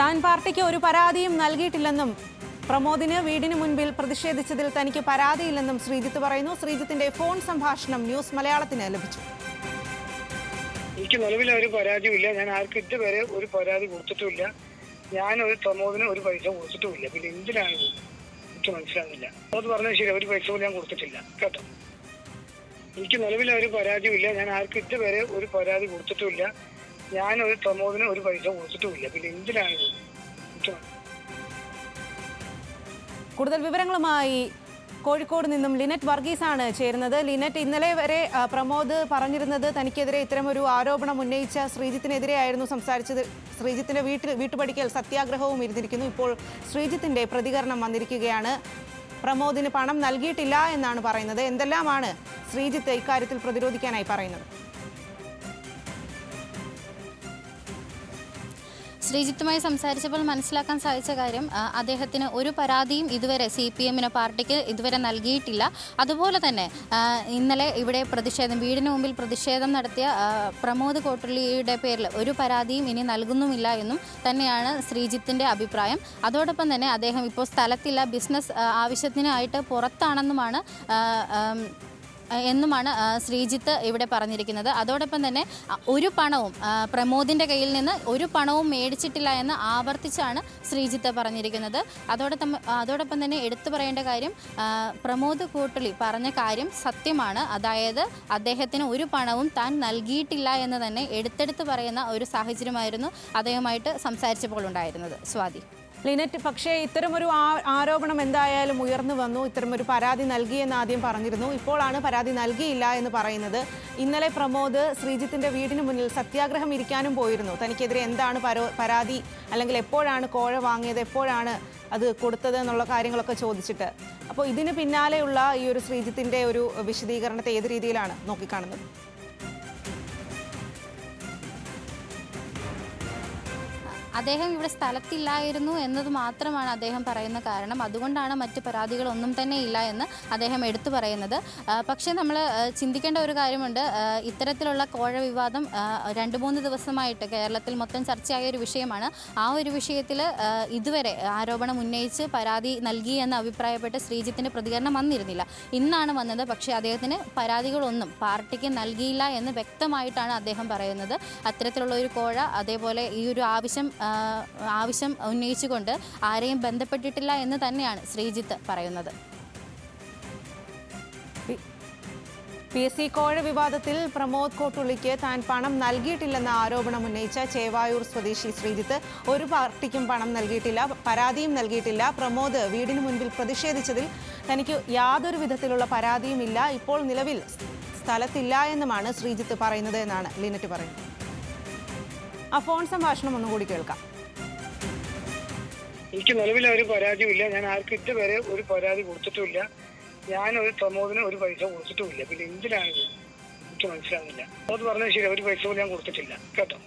താൻ പാർട്ടിക്ക് ഒരു പരാതിയും നൽകിയിട്ടില്ലെന്നും പ്രമോദിന് വീടിന് മുൻപിൽ പ്രതിഷേധിച്ചതിൽ തനിക്ക് പരാതിയില്ലെന്നും ശ്രീജിത്ത് പറയുന്നു. ശ്രീജിത്തിന്റെ ഫോൺ സംഭാഷണം ന്യൂസ് മലയാളത്തിന് ലഭിച്ചു. എനിക്ക് നിലവിൽ ഒരു പരാതിയുമില്ല ഞാൻ ആർക്കും ഇതുവരെ ഒരു പരാതി കൊടുത്തിട്ടുമില്ല. ഞാൻ ഒരു പ്രമോദിന് ഒരു പൈസ കൊടുത്തിട്ടുമില്ല. പിന്നെ എന്തിനാണ്? എനിക്ക് മനസ്സിലാകുന്നില്ല പ്രമോദ് പറഞ്ഞത് ശരി ഒരു പൈസ പോലും ഞാൻ കൊടുത്തിട്ടില്ല. കേട്ടോ? എനിക്ക് നിലവിൽ ഒരു പരാതിയുമില്ല ഞാൻ ആർക്കും ഇതുവരെ ഒരു പരാതി കൊടുത്തിട്ടുമില്ല. ഞാൻ ഒരു പ്രമോദിന് ഒരു പൈസ കൊടുത്തിട്ടുമില്ല. പിന്നെ എന്തിനാണ്? കൂടുതൽ വിവരങ്ങളുമായി കോഴിക്കോട് നിന്നും ലിനറ്റ് വർഗീസ് ആണ് ചേരുന്നത്. ലിനറ്റ് ഇന്നലെ വരെ പ്രമോദ് പറഞ്ഞിരുന്നത് തനിക്കെതിരെ ഇത്തരമൊരു ആരോപണം ഉന്നയിച്ച ശ്രീജിത്തിനെതിരെയായിരുന്നു സംസാരിച്ചത്. ശ്രീജിത്തിന്റെ വീട്ടിൽ വീട്ടുപടിക്കൽ സത്യാഗ്രഹവും ഇരുന്നിരിക്കുന്നു. ഇപ്പോൾ ശ്രീജിത്തിന്റെ പ്രതികരണം വന്നിരിക്കുകയാണ്. പ്രമോദിന് പണം നൽകിയിട്ടില്ല എന്നാണ് പറയുന്നത്. എന്തെല്ലാമാണ് ശ്രീജിത്ത് ഇക്കാര്യത്തിൽ പ്രതിരോധിക്കാനായി പറയുന്നത്? ശ്രീജിത്തുമായി സംസാരിച്ചപ്പോൾ മനസ്സിലാക്കാൻ സാധിച്ച കാര്യം അദ്ദേഹത്തിന് ഒരു പരാതിയും ഇതുവരെ സി പി എമ്മിന് പാർട്ടിക്ക് ഇതുവരെ നൽകിയിട്ടില്ല. അതുപോലെ തന്നെ ഇന്നലെ ഇവിടെ പ്രതിഷേധം വീടിന് മുമ്പിൽ പ്രതിഷേധം നടത്തിയ പ്രമോദ് കോട്ടുള്ളിയുടെ പേരിൽ ഒരു പരാതിയും ഇനി നൽകുന്നുമില്ല എന്നും തന്നെയാണ് ശ്രീജിത്തിന്റെ അഭിപ്രായം. അതോടൊപ്പം തന്നെ അദ്ദേഹം ഇപ്പോൾ സ്ഥലത്തില്ല ബിസിനസ് ആവശ്യത്തിനായിട്ട് പുറത്താണെന്നുമാണ് എന്നുമാണ് ശ്രീജിത്ത് ഇവിടെ പറഞ്ഞിരിക്കുന്നത്. അതോടൊപ്പം തന്നെ ഒരു പണവും പ്രമോദിന്റെ കയ്യിൽ നിന്ന് ഒരു പണവും മേടിച്ചിട്ടില്ല എന്ന് ആവർത്തിച്ചാണ് ശ്രീജിത്ത് പറഞ്ഞിരിക്കുന്നത്. അതോടൊപ്പം അതോടൊപ്പം തന്നെ എടുത്തു പറയേണ്ട കാര്യം പ്രമോദ് കൂട്ടുളി പറഞ്ഞ കാര്യം സത്യമാണ്. അതായത് അദ്ദേഹത്തിന് ഒരു പണവും താൻ നൽകിയിട്ടില്ല എന്ന് തന്നെ എടുത്തെടുത്ത് പറയുന്ന ഒരു സാഹചര്യമായിരുന്നു. അദ്ദേഹമായിട്ട് സംസാരിച്ചപ്പോൾ ഉണ്ടായിരുന്നത്. സ്വാതി. ലിനറ്റ് പക്ഷേ ഇത്തരമൊരു ആരോപണം എന്തായാലും ഉയർന്നു വന്നു. ഇത്തരമൊരു പരാതി നൽകിയെന്ന് ആദ്യം പറഞ്ഞിരുന്നു. ഇപ്പോഴാണ് പരാതി നൽകിയില്ല എന്ന് പറയുന്നത്. ഇന്നലെ പ്രമോദ് ശ്രീജിത്തിന്റെ വീടിന് മുന്നിൽ സത്യാഗ്രഹം ഇരിക്കാനും പോയിരുന്നു. തനിക്കെതിരെ എന്താണ് പരോ പരാതി? അല്ലെങ്കിൽ എപ്പോഴാണ് കോഴ വാങ്ങിയത്? എപ്പോഴാണ് അത് കൊടുത്തത് എന്നുള്ള കാര്യങ്ങളൊക്കെ ചോദിച്ചിട്ട്. അപ്പോൾ ഇതിന് പിന്നാലെയുള്ള ഈ ഒരു ശ്രീജിത്തിന്റെ ഒരു വിശദീകരണത്തെ ഏത് രീതിയിലാണ് നോക്കിക്കാണുന്നത്? അദ്ദേഹം ഇവിടെ സ്ഥലത്തില്ലായിരുന്നു എന്നത് മാത്രമാണ് അദ്ദേഹം പറയുന്ന കാരണം. അതുകൊണ്ടാണ് മറ്റ് പരാതികളൊന്നും തന്നെ ഇല്ല എന്ന് അദ്ദേഹം എടുത്തു പറയുന്നത്. പക്ഷേ നമ്മൾ ചിന്തിക്കേണ്ട ഒരു കാര്യമുണ്ട്. ഇത്തരത്തിലുള്ള കോഴ വിവാദം രണ്ട് മൂന്ന് ദിവസമായിട്ട് കേരളത്തിൽ മൊത്തം ചർച്ചയായ ഒരു വിഷയമാണ്. ആ ഒരു വിഷയത്തിൽ ഇതുവരെ ആരോപണം ഉന്നയിച്ച് പരാതി നൽകി എന്ന് അഭിപ്രായപ്പെട്ട് ശ്രീജിത്തിന്റെ പ്രതികരണം വന്നിരുന്നില്ല. ഇന്നാണ് വന്നത്. പക്ഷേ അദ്ദേഹത്തിന് പരാതികളൊന്നും പാർട്ടിക്ക് നൽകിയില്ല എന്ന് വ്യക്തമായിട്ടാണ് അദ്ദേഹം പറയുന്നത്. അത്തരത്തിലുള്ള ഒരു കോഴ അതേപോലെ ഈ ഒരു ആവശ്യം ആവശ്യം ഉന്നയിച്ചുകൊണ്ട് ആരെയും ബന്ധപ്പെട്ടിട്ടില്ല എന്ന് തന്നെയാണ് ശ്രീജിത്ത് പറയുന്നത്. പി എസ് സി കോഴ വിവാദത്തിൽ പ്രമോദ് കോട്ടുള്ളിക്ക് താൻ പണം നൽകിയിട്ടില്ലെന്ന ആരോപണം ഉന്നയിച്ച ചേവായൂർ സ്വദേശി ശ്രീജിത്ത് ഒരു പാർട്ടിക്കും പണം നൽകിയിട്ടില്ല പരാതിയും നൽകിയിട്ടില്ല. പ്രമോദ് വീടിന് മുൻപിൽ പ്രതിഷേധിച്ചതിൽ തനിക്ക് യാതൊരു വിധത്തിലുള്ള പരാതിയും ഇല്ല ഇപ്പോൾ നിലവിൽ സ്ഥലത്തില്ല എന്നുമാണ് ശ്രീജിത്ത് പറയുന്നത് എന്നാണ് ലിനറ്റ് പറയുന്നത്. ആ ഫോൺ സംഭാഷണം ഒന്നുകൂടി കേൾക്കാം. എനിക്ക് നിലവിൽ ഒരു പരാതിയുമില്ല. ഞാൻ ആർക്കും ഇതുവരെ ഒരു പരാതി കൊടുത്തിട്ടുമില്ല. ഞാൻ ഒരു പ്രമോദിന് ഒരു പൈസ കൊടുത്തിട്ടുമില്ല. പിന്നെ എന്തിനാണ്? എനിക്ക് മനസ്സിലാകുന്നില്ല അത് പറഞ്ഞത് ശരി. ഒരു പൈസ പോലും ഞാൻ കൊടുത്തിട്ടില്ല. കേട്ടോ?